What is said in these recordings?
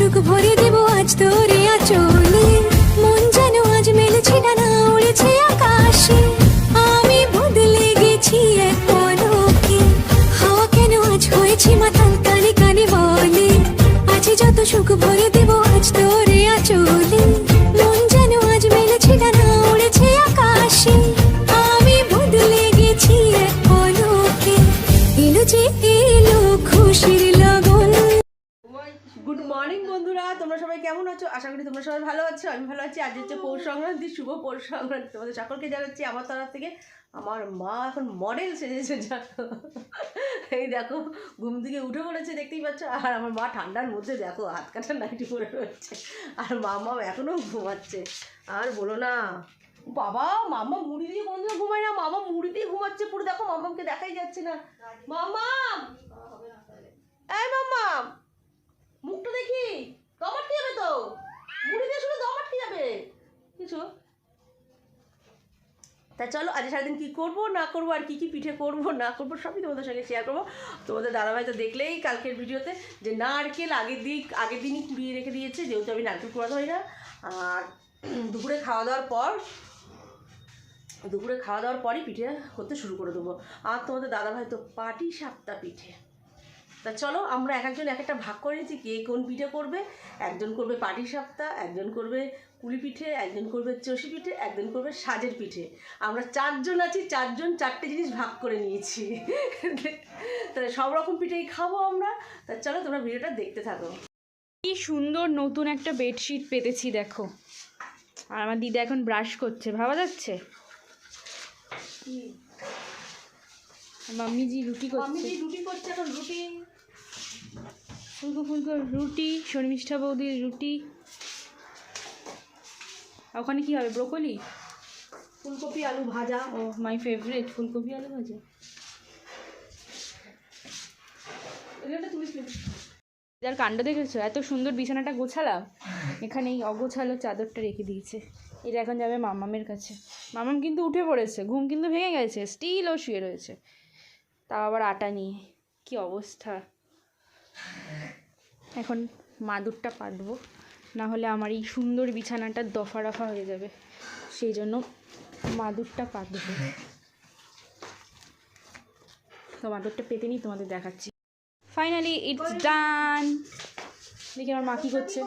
সুখ ভরে দেব আজ তোরে। গুড মর্নিং বন্ধুরা। তোমরা সবাই কেমন আছো? আশা করি তোমরা সবাই ভালো আছো আমি ভালো আছি। আজ হচ্ছে পৌষ সংক্রান্তি শুভ পৌষ সংক্রান্তি। তোমাদের সকলকে জানাচ্ছি আমার তরফ থেকে আমার মা এখন মডেল সেজেছে জানো? এই দেখো ঘুম থেকে উঠে পড়েছে দেখতেই পাচ্ছ? আর আমার মা ঠান্ডার মধ্যে দেখো হাত কাটা নাইটি পরে রয়েছে। আর মামা এখনও ঘুমাচ্ছে। আর বলো না বাবা মামা মুড়ি দিয়ে কোনদিন ঘুমায় না। মামা মুড়ি দিয়ে ঘুমাচ্ছে পুরো। দেখো মামাকে দেখাই যাচ্ছে না। মামা! এই মামা মুখটা দেখি দম আটকে যাবে তো মুড়ি দিয়ে শুনে দম আটকে যাবে কিছু তা চলো, আজ সারাদিন কী করব, না করব, আর কী কী পিঠে করব, না করব, সবই তোমাদের সঙ্গে শেয়ার করব। তোমাদের দাদাভাই তো দেখলেই কালকের ভিডিওতে যে নারকেল আগের দিক আগের দিনই কুড়িয়ে রেখে দিয়েছে, যেহেতু আমি নারকেল কুড়াতে হয় না। আর দুপুরে খাওয়া দাওয়ার পর, দুপুরে খাওয়া দাওয়ার পরই পিঠে করতে শুরু করে দেবো। আর তোমাদের দাদাভাই তো পাটি সাপটা পিঠে। তা চলো আমরা এক একজন এক একটা ভাগ করে নিচ্ছি কে কোন পিঠে করবে। একজন করবে পাটি সাপটা একজন করবে কুলি পিঠে একজন করবে চষি পিঠে একজন করবে সাজের পিঠে। আমরা চারজন আছি চারজন চারটে জিনিস ভাগ করে নিয়েছি। তাহলে সব রকম পিঠেই খাব আমরা। তা চলো তোমরা ভিডিওটা দেখতে থাকো। কি সুন্দর নতুন একটা বেডশিট পেতেছি দেখো। আর আমার দিদা এখন ব্রাশ করছে ভাবা যাচ্ছে? মাম্মিজি রুটি করছে। যে রুটি করছে এখন রুটি। ফুলকো ফুলকো রুটি শর্মিষ্ঠা বৌদির রুটি। ওখানে কি হবে ব্রোকলি? ফুলকপি আলু ভাজা। ও মাই ফেভারিট ফুলকপি আলু ভাজা। যার কাণ্ড দেখেছ এত সুন্দর বিছানাটা গোছালাম এখানে এই অগোছালো চাদরটা রেখে দিয়েছে। এটা এখন যাবে মামামের কাছে। মামাম কিন্তু উঠে পড়েছে ঘুম কিন্তু ভেঙে গেছে স্টিল ও শুয়ে রয়েছে। তাও আবার আটা নিয়ে কি অবস্থা? এখন মাদুরটা পাতবো না হলে আমার এই সুন্দর বিছানাটা দফা রফা হয়ে যাবে। সেই জন্য মাদুরটা পাতবো। তো মাদুরটা পেতে নিই, তোমাদের দেখাচ্ছি। ফাইনালি ইটস ডান দেখি আমার মা কি করছে।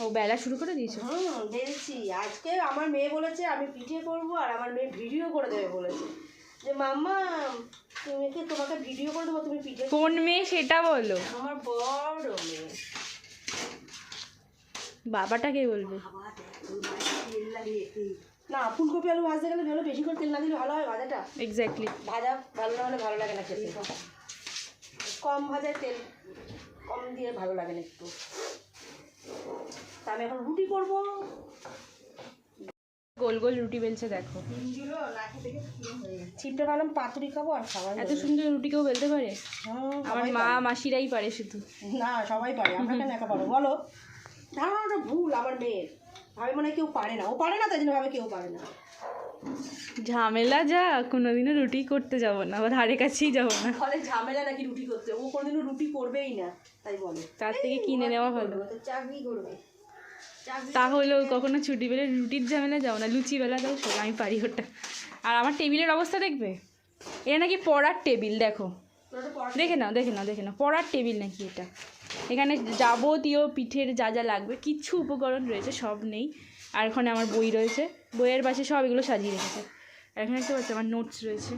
ও বেলা শুরু করে দিয়েছে। হুম আজকে আমার মেয়ে বলেছে, আমি পিঠে করব, আর আমার মেয়ে ভিডিও করে দেবে বলেছে। যে মাম্মা তুমি কি তোমাকে ভিডিও করে দেবো? তুমি পিঠে কোন মেয়ে সেটা বলো। আমার বড় মেয়ে। বাবাটাকে বলবে? বাবা দেখ, ওই মায়ের তেল লাগিয়ে এই- না ফুলকপি আলু ভাজতে গেলে ভালো বেশি করে তেল না দিলে ভালো হয় ভাজাটা? এক্স্যাক্টলি ভাজা ভালো না হলে ভালো লাগে না খেতে। কম ভাজায় তেল কম দিয়ে ভালো লাগে না একটু। তা আমি এখন রুটি করব। গোল গোল রুটি বেলছে দেখো। ছিপটা ভাবলাম পাতুরি খাব আর খাবার এত সুন্দর রুটি কেউ বেলতে পারে? হ্যাঁ, আমার মা মাসিরাই পারে শুধু। না সবাই পারে। আমরা কেন একা পারো বলো। ধারণাটা ভুল আমার মেয়ের। ভাবে মনে কেউ পারে না। ও পারে না তাই জন্য ভাবে কেউ পারে না। ঝামেলা যা কোনোদিনও রুটি করতে যাব না বা ধারে কাছেই যাব না। ফলে ঝামেলা নাকি রুটি করতে? ও কোনোদিনও রুটি করবেই না তাই বলে। তার থেকে কিনে নেওয়া ভালো। চাকরি করবে। তাহলেও কখনো ছুটি পেলে রুটির ঝামেলা যাও না, লুচি বেলা দাও সব আমি পারি ওটা। আর আমার টেবিলের অবস্থা দেখবে? এটা নাকি পড়ার টেবিল, দেখো। দেখে নাও দেখে নাও দেখে নাও, পড়ার টেবিল নাকি এটা? এখানে যাবতীয় পিঠের যা যা লাগবে, কিছু উপকরণ রয়েছে, সব নেই। আর এখানে আমার বই রয়েছে, বইয়ের পাশে সব এগুলো সাজিয়ে রেখেছে। আর এখানে পাচ্ছি আমার নোটস রয়েছে।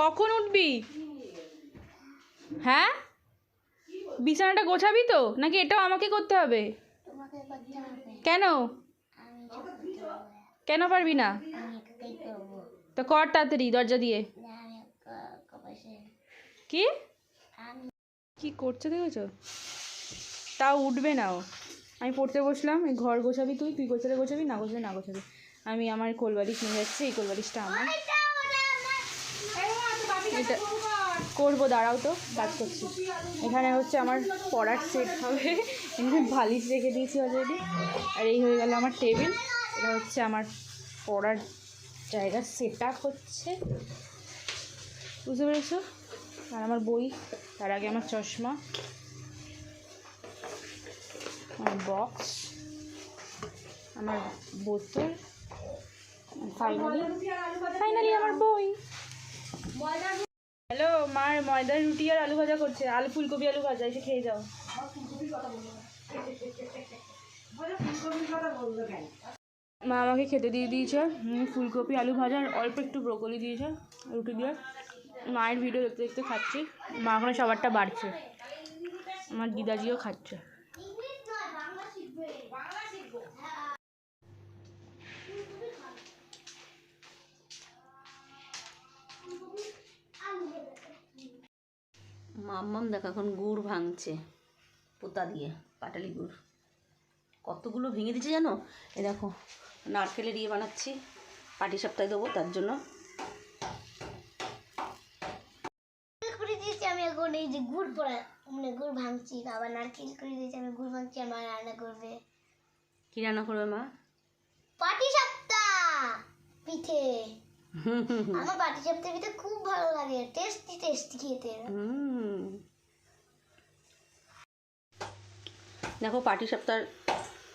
কখন উঠবি? হ্যাঁ? বিছানাটা গোছাবি তো? নাকি এটাও আমাকে করতে হবে? কেন? কেন পারবি না? তো কর তাড়াতাড়ি দরজা দিয়ে। কি? কি করছে দেখেছ? তাও উঠবে না ও। আমি পড়তে বসলাম এই ঘর গোছাবি তুই তুই গোছালে গোছাবি না গোছালে না গোছাবি আমি আমার কোলবালিশ নিয়ে যাচ্ছি এই কোলবালিশটা আমার এটা করব, দাঁড়াও তো, কাজ করছি। এখানে হচ্ছে আমার পড়ার সেট হবে। এখানে বালিশ রেখে দিয়েছি অলরেডি আর এই হয়ে গেল আমার টেবিল এটা হচ্ছে আমার পড়ার জায়গা সেট হচ্ছে। বুঝতে পেরেছ? আর আমার বই, তার আগে আমার চশমা। আমার বক্স আমার বোতল। ফাইনালি ফাইনালি আমার বই। হ্যালো, মার ময়দার রুটি আর আলু ভাজা করছে। আলু ফুলকপি, আলু ভাজা, এসে খেয়ে যাও। মা আমাকে খেতে দিয়ে দিয়েছে ফুলকপি, আলু ভাজা, আর অল্প একটু ব্রোকলি দিয়েছে, রুটি দিয়ে। মায়ের ভিডিও দেখতে দেখতে খাচ্ছি। মা ওখানে সবারটা বাড়ছে। আমার দিদাজিও খাচ্ছে। মাম্মাম দেখ এখন গুড় ভাঙছে পোতা দিয়ে পাটালি গুড়। কতগুলো ভেঙে দিচ্ছে জানো? এ দেখো নারকেলের ইয়ে বানাচ্ছি পাটি সপ্তাহে দেবো তার জন্য। আমি এখন এই যে গুড় পড়া মানে গুড় ভাঙছি আবার নারকেল করে দিয়েছি আমি গুড় ভাঙছি আমার রান্না করবে। কী রান্না করবে মা? পাটি সাপ্তা পিঠে। আমার পাটি সাপ্তা পিঠে খুব ভালো লাগে টেস্টি টেস্টি খেতে। হুম। দেখো পাটি সপ্তাহ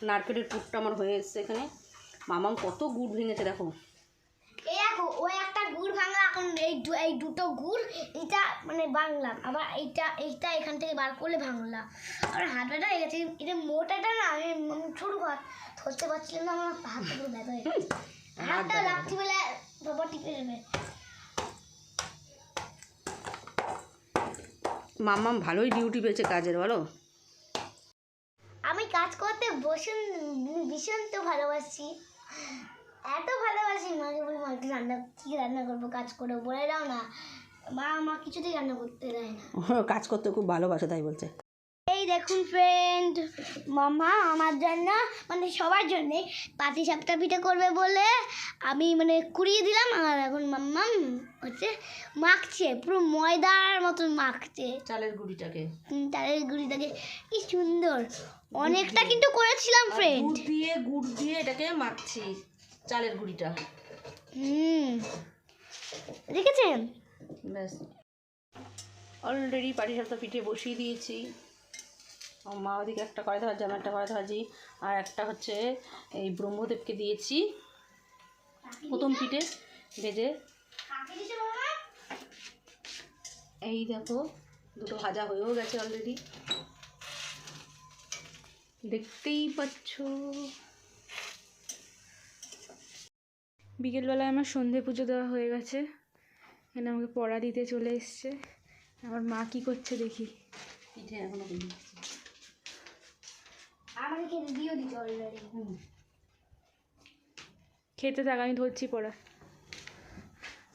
নারকেলের পুরটা আমার হয়ে এসছে এখানে। মামাম কত গুড় ভেঙেছে দেখো। এই দেখো ওই একটা গুড় ভাঙলা এখন এই এই দুটো গুড় এটা মানে বাংলা আবার এইটা এইটা এখান থেকে বার করলে ভাঙলা। আর হাতটা হয়ে গেছে এটা মোটাটা না আমি আমি ছোট হাত। ধরতে পারছিলাম না আমার হাত পুরো ব্যথা হয়ে হাতটা লাগছি বলে বাবা টিপে দেবে। মামাম ভালোই ডিউটি পেয়েছে কাজের বলো। করতে ভীষণ ভীষণ তো ভালোবাসি। এত ভালোবাসি মাকে বলি মা একটু রান্না কী রান্না করব? কাজ করে বলে দাও না। মা আমার কিছুতেই রান্না করতে দেয় না। কাজ করতে খুব ভালোবাসে তাই বলছে। এই দেখুন ফ্রেন্ড মামা আমার জন্য মানে সবার জন্যে পাতি সাপটা পিঠে করবে বলে আমি মানে কুড়িয়ে দিলাম আর এখন মাম্মা হচ্ছে মাখছে পুরো ময়দার মতন মাখছে। চালের গুঁড়িটাকে। চালের গুঁড়িটাকে কি সুন্দর। অনেকটা কিন্তু করেছিলাম ফ্রেন্ড গুড় দিয়ে গুড় দিয়ে এটাকে মাখছি চালের গুঁড়িটা। হুম। দেখেছেন? ব্যাস। অলরেডি পাটি সাপটা পিঠে বসিয়ে দিয়েছি। মা ওদিকে একটা কড়াইতে ভাজি আমি একটা কড়াইতে ভাজি। আর একটা হচ্ছে এই ব্রহ্মদেবকে দিয়েছি। প্রথম পিঠে ভেজে। এই দেখো দুটো ভাজা হয়েও গেছে অলরেডি দেখতেই পাচ্ছ। বিকেলবেলায় আমার সন্ধে পুজো দেওয়া হয়ে গেছে। এখানে আমাকে পড়া দিতে চলে এসছে। আমার মা কি করছে দেখি। পিঠে এখনও আমাকে খেতে দিও দিতে অলরেডি খেতে থাক আমি ধরছি পড়া।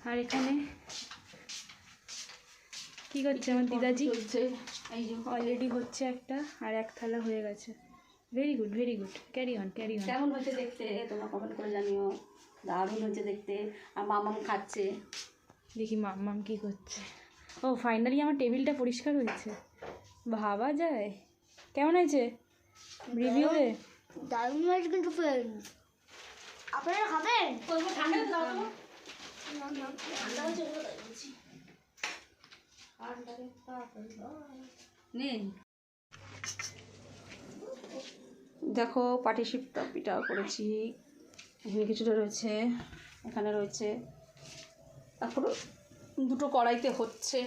আর এখানে কি করছে আমার দিদাজি? এই অলরেডি হচ্ছে একটা আর এক থালা হয়ে গেছে। Very good very good carry on carry on কেমন হয়েছে দেখতে? তোমরা কমেন্ট করে জানিও। দারুণ হয়েছে দেখতে। আর মামাম খাচ্ছে। দেখি মাম্মাম কি করছে। ও ফাইনালি আমার টেবিলটা পরিষ্কার হয়েছে। ভাবা যায়। কেমন হয়েছে? রিভিউ দে দারুণ হয়েছে কিন্তু ফ্রেন্ড আপনারা খাবেন? নে। দেখো পাটিসিপটা পিঠা করেছি। এখানে কিছুটা রয়েছে, এখানে রয়েছে। এখনও দুটো কড়াইতে হচ্ছে।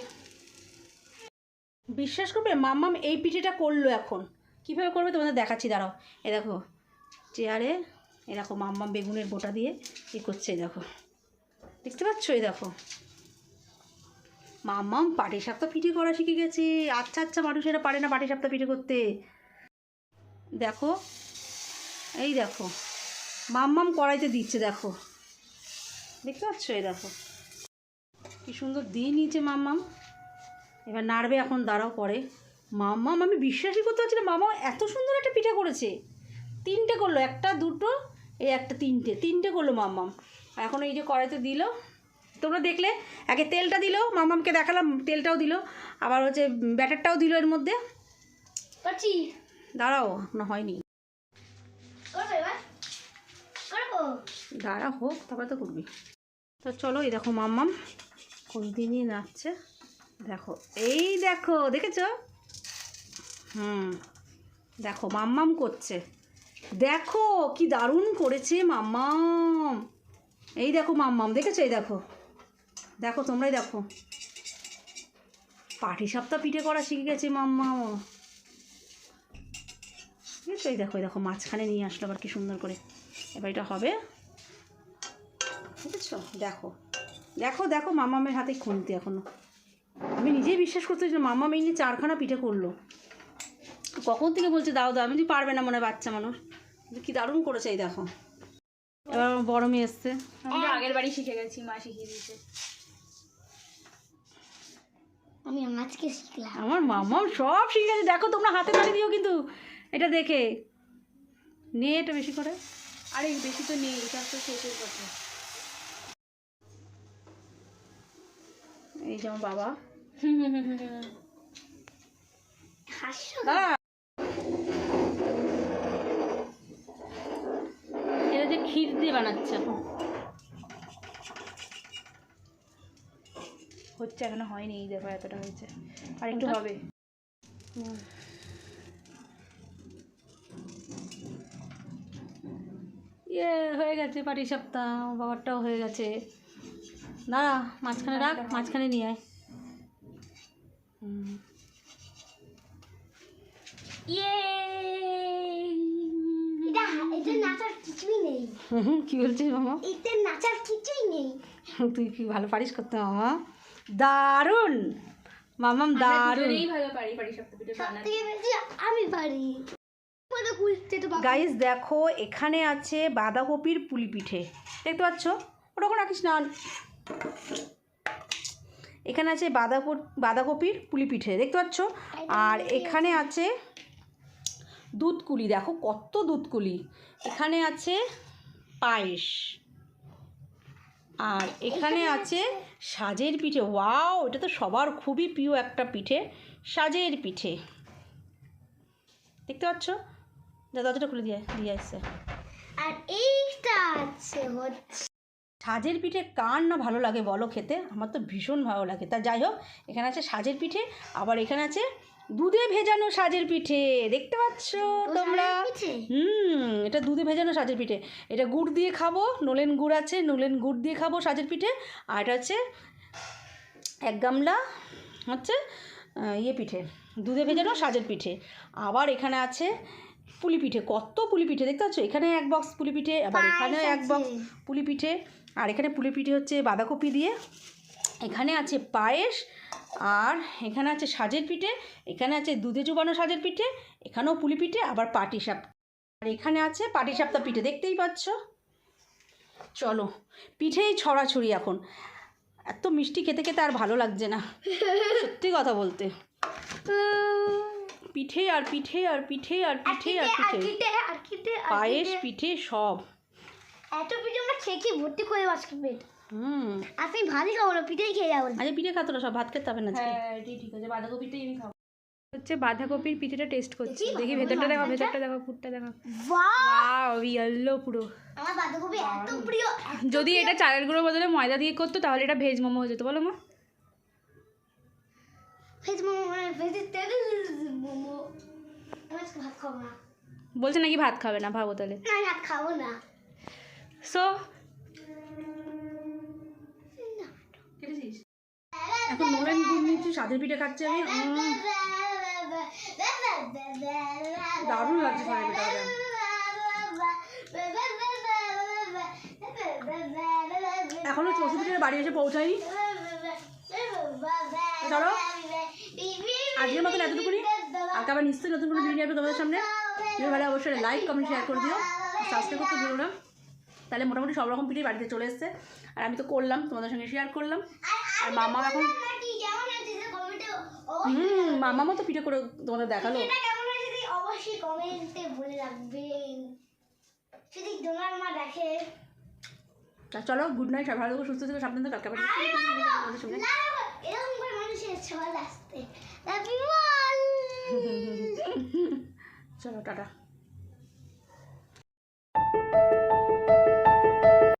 বিশ্বাস করবে, মাম্মাম এই পিঠেটা করল এখন। কীভাবে করবে তোমাদের দেখাচ্ছি, দাঁড়াও। এ দেখো, চেয়ারে, এ দেখো মাম্মাম বেগুনের বোটা দিয়ে এ করছে দেখো। দেখতে পাচ্ছ এই দেখো। মাম্মাম পাটি সাপটা পিঠে করা শিখে গেছে। আচ্ছা আচ্ছা মানুষেরা পারে না পাটি সাপটা পিঠে করতে। দেখো। এই দেখো। মাম্মাম কড়াইতে দিচ্ছে, দেখো। দেখতে পাচ্ছ? এই দেখো। কি সুন্দর দিয়ে নিয়েছে মাম্মাম এবার নাড়বে এখন, দাঁড়াও পরে। মাম্মাম আমি বিশ্বাসই করতে পারছি না, মামা এত সুন্দর একটা পিঠা করেছে। তিনটে করল, একটা, দুটো, এই একটা, তিনটে। তিনটে করল মাম্মাম এখন এই যে কড়াইতে দিল, তোমরা দেখলে, আগে তেলটা দিল মামামকে দেখালাম, তেলটাও দিল। আবার হচ্ছে ব্যাটারটাও দিল এর মধ্যে। পাচ্ছি। দাঁড়াও না হয়নি। দাঁড়া হোক তারপরে তো করবি। তো চলো এই দেখো মাম্মাম কোন দিনই নাচছে। দেখো এই দেখো দেখেছ? হুম দেখো মাম্মাম করছে। দেখো কি দারুণ করেছে মাম্মাম। এই দেখো মাম্মাম দেখেছ? এই দেখো। দেখো তোমরাই দেখো। পাটি সাপটা পিঠে করা শিখে গেছে মাম্মাম। বুঝেছ এই দেখো এই দেখো মাঝখানে নিয়ে আসলো আবার কি সুন্দর করে। এবার এটা হবে বুঝেছ? দেখো দেখো দেখো মামামের হাতে খুনতে এখনও। আমি নিজেই বিশ্বাস করতে না মামা মেয়ে নিয়ে চারখানা পিঠে করল। কখন থেকে বলছে দাও দাও। আমি তুই পারবে না মনে হয় বাচ্চা মানুষ। কি দারুণ করেছে এই দেখো। এবার আমার বড় মেয়ে এসছে। আমি আগের বাড়ি শিখে গেছি মা শিখিয়ে দিয়েছে। আমি আজকে শিখলাম। আমার মামাও সব শিখে গেছে। দেখো তোমরা হাতে তালি দিও কিন্তু। এটা দেখে। নে এটা বেশি করে? আরে বেশি তো নেই সব তো শেষের কথা। এই যে আমার বাবা। এটা যে ক্ষীর দিয়ে বানাচ্ছে এখন। হচ্ছে এখনও হয়নি এই দেখো এতটা হয়েছে। আর একটু? হবে। ইয়ে হয়ে গেছে পাটি সপ্তাহ আমার বাবারটাও হয়ে গেছে। দাঁড়া মাঝখানে রাখ মাঝখানে নিয়ে আয়। হুম। ইয়ে! এটা এটা নাচার নেই। হুম, কি বলছিস মামা? এতে নাচার কিছুই নেই। তুই কি ভালো পারিস করতে মামা? দারুণ! মামাম দারুণ। ভালো পারি পারি সব আমি পারি। গাইস দেখো এখানে আছে বাঁধাকপির পুলি পিঠে দেখতে পাচ্ছ? ওরকম রাখিস না। এখানে আছে বাঁধাকপ বাঁধাকপির পুলি পিঠে দেখতে পাচ্ছ? আর এখানে আছে দুধকুলি। দেখো কত দুধকুলি। এখানে আছে পায়েস। আর এখানে আছে সাজের পিঠে। ওয়াও এটা তো সবার খুবই প্রিয় একটা পিঠে সাজের পিঠে। দেখতে পাচ্ছ? যা দরজাটা খুলে দিয়ে দিয়ে আসছে। আর এইটা আছে হচ্ছে সাজের পিঠে কার না ভালো লাগে বলো খেতে? আমার তো ভীষণ ভালো লাগে। তা যাই হোক এখানে আছে সাজের পিঠে আবার এখানে আছে দুধে ভেজানো সাজের পিঠে। দেখতে পাচ্ছ তোমরা? হুম এটা দুধে ভেজানো সাজের পিঠে। এটা গুড় দিয়ে খাব নলেন গুড় আছে নলেন গুড় দিয়ে খাব সাজের পিঠে। আর এটা হচ্ছে এক গামলা হচ্ছে ইয়ে পিঠে দুধে ভেজানো সাজের পিঠে। আবার এখানে আছে পুলি পিঠে কত পুলি পিঠে দেখতে পাচ্ছ? এখানে এক বক্স পুলি পিঠে আবার এখানে এক বক্স আছে। পুলি পিঠে আর এখানে পুলি পিঠে হচ্ছে বাঁধাকপি দিয়ে এখানে আছে পায়েস আর এখানে আছে সাজের পিঠে এখানে আছে দুধে চুবানো সাজের পিঠে এখানেও পুলি পিঠে আবার পাটি সাপ আর এখানে আছে পাটি সাপটা পিঠে দেখতেই পাচ্ছ? চলো পিঠেই ছড়াছড়ি এখন। এত মিষ্টি খেতে খেতে আর ভালো লাগছে না সত্যি কথা বলতে। পিঠে আর পিঠে আর পিঠে আর আর পিঠে পিঠে আর পিঠে। পিঠে আর পিঠে পায়েস পিঠে। সব। এত পিঠে আমরা খেয়ে খেয়ে ভর্তি করে আজকে পেট। হুম। আপনি ভাতই খাব না পিঠেই খেয়ে যাব আরে পিঠে খাতো না সব ভাত খেতে হবে না আজকে? হ্যাঁ ঠিক আছে বাঁধাকপিটাই আমি খাব। হচ্ছে বাঁধাকপির পিঠেটা টেস্ট করছি। দেখি ভেতরটা দেখো ভেতরটা দেখো পুরটা দেখো। ওয়াও ইয়েলো পুরো। আমার বাঁধাকপি এত প্রিয় যদি এটা চালের গুঁড়োর বদলে ময়দা দিয়ে করতো তাহলে এটা ভেজ মোমো হয়ে যেত বলো মা। বলছে নাকি ভাত খাবে না? ভাবো তাহলে। না আমি ভাত খাব না। সো এখন নলেন গুড় নিচ্ছি সাজের পিঠে খাচ্ছি আমি দারুণ লাগছে পিঠে এখনও চষি পিঠের বাড়ি এসে পৌঁছায়নি। চলো। আজকের মতন এতটুকুনি। আর আবার নিশ্চয়ই নতুন কোনো ভিডিও আসবে তোমাদের সামনে। ভিডিও ভালো অবশ্যই লাইক কমেন্ট শেয়ার করে দিও। সাবস্ক্রাইব করতে ভুলো না। তাহলে মোটামুটি সব রকম পিঠে বাড়িতে চলে এসছে। আর আমি তো করলাম তোমাদের সঙ্গে শেয়ার করলাম। আর মামা এখন হুম মামামও তো পিঠে করে তোমাদের দেখাল। এটা কেমন হয়েছে যদি অবশ্যই কমেন্টে বলে রাখবেন যদি ডোনার মা দেখে তা চলো গুড নাইট সবাই ভালো সুস্থ থেকে সাবধান থেকে কালকে আবার মানুষের সহজ আসতে। চলো টাটা।